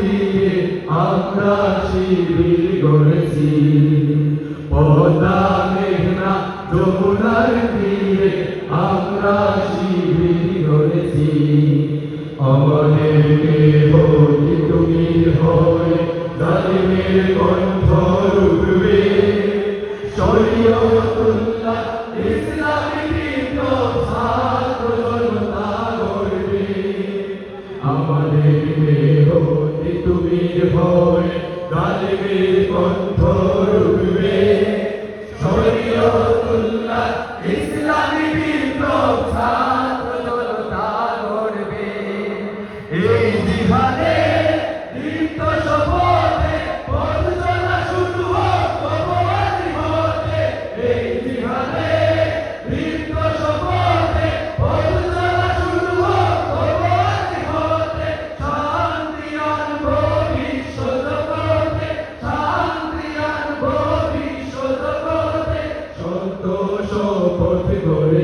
দিয়ে আমরা শিবির গড়েছি। পদা মেঘনা যমুনার দিয়ে আমরা শিবির গড়েছি। আমাদেরকে হই তুমি হয় জালিমের কণ্ঠ দেহ তুমি গালিবে কণ্ঠ রুখবে শরীয়তুল্লাহ ইসলামী বিপ্লব ছাত্র জনতা গড়বে এই